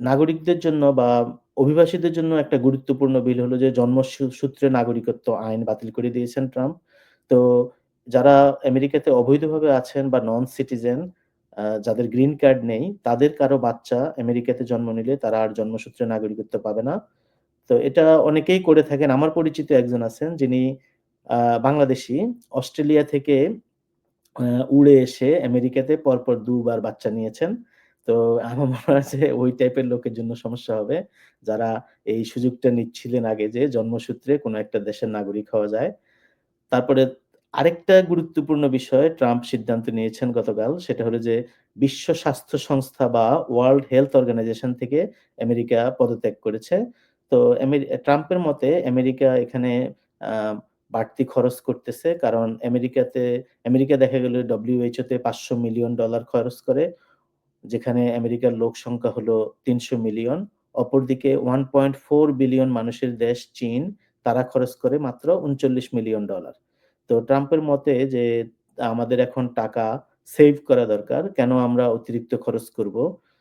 নাগরিকদের জন্য বা অভিবাসীদের জন্য একটা গুরুত্বপূর্ণ বিল হলো যে জন্মসূ সূত্রে নাগরিকত্ব আইন বাতিল করে দিয়েছেন ট্রাম্প। তো যারা আমেরিকাতে অবৈধভাবে আছেন বা নন সিটিজেন যাদের গ্রিন কার্ড নেই, তাদের কারও বাচ্চা আমেরিকাতে জন্ম নিলে তারা আর জন্মসূত্রে নাগরিকত্ব পাবে না। তো এটা অনেকেই করে থাকেন। আমার পরিচিত একজন আছেন যিনি বাংলাদেশী। অস্ট্রেলিয়া থেকে উড়ে এসে আমেরিকাতে পরপর দুবার বাচ্চা নিয়েছেন। তো আমার মনে হয় যে ওই টাইপের লোকের জন্য সমস্যা হবে। যারা এই সুযোগটা নিচ্ছিলেন আগে যে জন্মসূত্রে কোনো একটা দেশের নাগরিক হওয়া যায়। তারপরে আরেকটা গুরুত্বপূর্ণ বিষয় ট্রাম্প সিদ্ধান্ত নিয়েছেন গতকাল। সেটা হলো যে বিশ্ব স্বাস্থ্য সংস্থা বা ওয়ার্ল্ড হেলথ অর্গানাইজেশন থেকে আমেরিকা পদত্যাগ করেছে। তো ট্রাম্পের মতে আমেরিকা এখানে বাড়তি খরচ করতেছে। কারণ আমেরিকাতে আমেরিকা দেখা গেল WHO তে $৫০০,০০,০০০ খরচ করে। যেখানে আমেরিকার লোক সংখ্যা হলো ৩০০ মিলিয়ন। অপরদিকে 1.4 বিলিয়ন মানুষের দেশ চীন, তারা খরচ করে মাত্র উনচল্লিশ মিলিয়ন ডলার তো ট্রাম্পের মতে যে আমাদের এখন টাকা সেভ করা দরকার। কেন আমরা অতিরিক্ত খরচ করব?